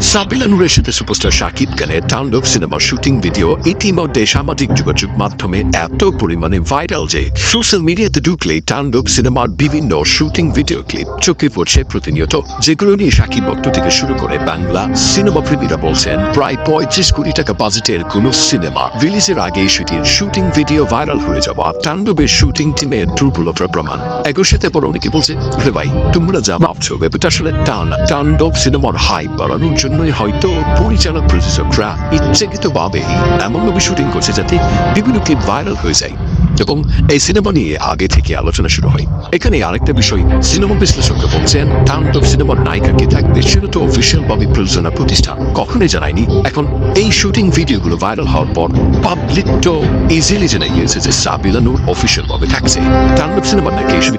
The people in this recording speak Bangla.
সাবিলা নুরের সাথে সুপারস্টার শাকিব খানের তাণ্ডব সিনেমার শুটিং ভিডিও ইতিমধ্যে সামাজিক যোগাযোগ মাধ্যমে এত পরিমাণে ভাইরাল যে সোশ্যাল মিডিয়াতে ঢুকলে তাণ্ডব সিনেমার বিভিন্ন শুটিং ভিডিও ক্লিপ চোখে পড়ছে প্রতিনিয়ত, যেগুলো নিয়ে শাকিব ভক্ত থেকে শুরু করে বাংলা সিনেমা প্রেমীরা বলছেন, প্রায় পঁয়ত্রিশ কোটি টাকা বাজেটের কোন সিনেমা রিলিজের আগে সেটির শুটিং ভিডিও ভাইরাল হয়ে যাওয়া তাণ্ডবের শুটিং টিমের দুর্বলতার প্রমাণ। একই সাথে পর অনেকে বলছে "আরে ভাই, তোমরা যা ভাবছ, ব্যাপারটা আসলে টান তাণ্ডব সিনেমার হাইপ বাড়ানোর জন্যই হয়তো পরিচালক প্রযোজকরা ইচ্ছাকৃতভাবে এমনভাবে শুটিং করছে যাতে বিভিন্ন ক্লিপ ভাইরাল হয়ে যায় এবং এই সিনেমা নিয়ে আগে থেকে আলোচনা শুরু হয়। এখানে আরেকটা বিষয় সিনেমা বিশ্লেষকরা বলছেন তাণ্ডব সিনেমার নায়িকা কে থাকবে সেটা তো অফিসিয়াল ভাবে প্রযোজনা প্রতিষ্ঠান, কখনোই জানায়নি। এখন এই শুটিং ভিডিওগুলো ভাইরাল হওয়ার পর পাবলিক তো ইজিলি জেনে গিয়েছে যে সাবিলা নূর অফিসিয়াল ভাবে থাকছে তাণ্ডব সিনেমার এসব